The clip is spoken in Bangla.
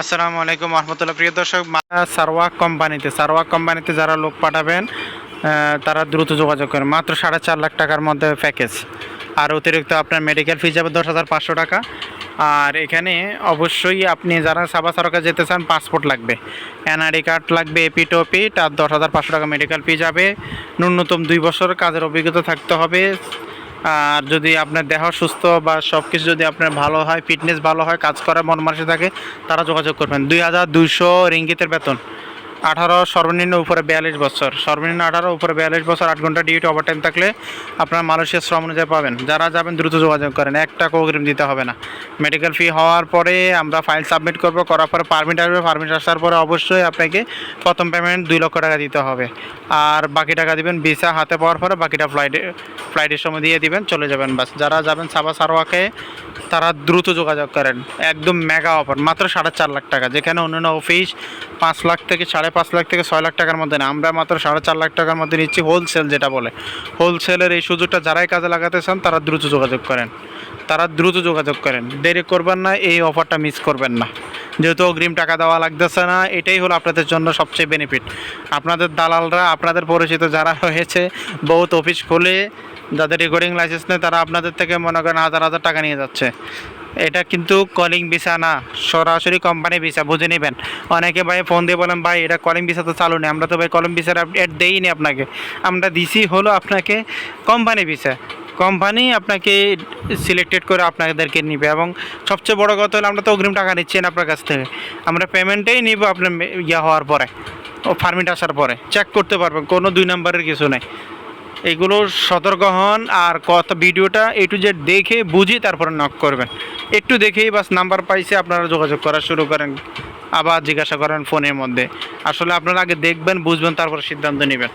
আসসালামু আলাইকুম রহমতুল্লাহ। প্রিয় দর্শক সারওয়াক কোম্পানিতে সারওয়াক কোম্পানিতে যারা লোক পাঠাবেন তারা দ্রুত যোগাযোগ করেন। মাত্র সাড়ে চার লাখ টাকার মধ্যে প্যাকেজ আর অতিরিক্ত আপনার মেডিকেল ফি যাবে দশ হাজার পাঁচশো টাকা। আর এখানে অবশ্যই আপনি যারা সাবা সারকা যেতে চান পাসপোর্ট লাগবে। এনআইডি কার্ড লাগবে এপি টোপিট আর দশ হাজার পাঁচশো টাকা মেডিকেল ফি যাবে। ন্যূনতম দুই বছর কাজের অভিজ্ঞতা থাকতে হবে। আর যদি আপনার দেহ সুস্থ বা সব কিছু যদি আপনার ভালো হয় ফিটনেস ভালো হয়, কাজ করার মন মানসে থাকে, তারা যোগাযোগ করবেন। দুই হাজার দুইশো রিঙ্গিতের বেতন। আঠারো, সর্বনিম্ন উপরে বিয়াল্লিশ বছর। সর্বনিম্ন আঠারো, উপরে বিয়াল্লিশ বছর, আট ঘণ্টা ডিউটি ওভারটাইম থাকলে আপনার মালয়েশিয়ার শ্রম অনুযায়ী পাবেন। যারা যাবেন, দ্রুত যোগাযোগ করেন। এক টাকা অগ্রিম দিতে হবে না। মেডিকেল ফি হওয়ার পরে আমরা ফাইল সাবমিট করব। করার পরে পারমিট আসবে। পারমিট আসার পরে অবশ্যই আপনাকে প্রথম পেমেন্ট দুই লক্ষ টাকা দিতে হবে। আর বাকি টাকা দিবেন ভিসা হাতে পাওয়ার পরে বাকিটা ফ্লাইটে ফ্লাইটের সময় দিয়ে দিবেন, চলে যাবেন বাস। যারা যাবেন সাবা সারোয়াকে, তারা দ্রুত যোগাযোগ করেন। একদম মেগা অফার মাত্র সাড়ে চার লাখ টাকা। যেখানে অন্যান্য অফিস পাঁচ লাখ থেকে সাড়ে পাঁচ লাখ থেকে ছয় লাখ টাকার মধ্যে না আমরা মাত্র সাড়ে চার লাখ টাকার মধ্যে নিচ্ছি হোলসেল যেটা বলে। হোলসেলের এই সুযোগটা যারাই কাজে লাগাতে চান, তারা দ্রুত যোগাযোগ করেন। তারা দ্রুত যোগাযোগ করেন। দেরি করবেন না, এই অফারটা মিস করবেন না। যেহেতু অগ্রিম টাকা দেওয়া লাগতেছে না, এটাই হলো আপনাদের জন্য সবচেয়ে বেনিফিট আপনাদের দালালরা, আপনাদের পরিচিত যারা রয়েছে, বহুত অফিস খুলে যাদের রেকর্ডিং লাইসেন্স নেই, তারা আপনাদের থেকে মনে করেন হাজার হাজার টাকা নিয়ে যাচ্ছে। এটা কিন্তু কলিং ভিসা না, সরাসরি কোম্পানি ভিসা বুঝে নেবেন। অনেকে ভাই ফোন দিয়ে বলেন, ভাই, এটা কলিং ভিসা তো চালু নেই। আমরা তো ভাই কলিং ভিসার আপডেট দেইনি আপনাকে। আমরা দিছি হলো আপনাকে কোম্পানি ভিসা কোম্পানি আপনাকে সিলেক্টেড করে আপনাদেরকে নিবে এবং সবচেয়ে বড় কথা হলো আমরা তো অগ্রিম টাকা নিচ্ছি না আপনার কাছ থেকে। আমরা পেমেন্টেই নিব আপনার ইয়া হওয়ার পরে ও ফার্মিট আসার পরে। চেক করতে পারবেন, কোনো দুই নম্বরের কিছু নেই। এগুলো সতর্ক হন আর কত ভিডিওটা এ টু জেড দেখে বুঝি তারপরে নক করবেন। একটু দেখেই বাস নাম্বার পাইছে, আপনারা যোগাযোগ করা শুরু করেন। আবার জিজ্ঞাসা করেন ফোনের মধ্যে। আসলে আপনারা আগে দেখবেন, বুঝবেন, তারপর সিদ্ধান্ত নেবেন।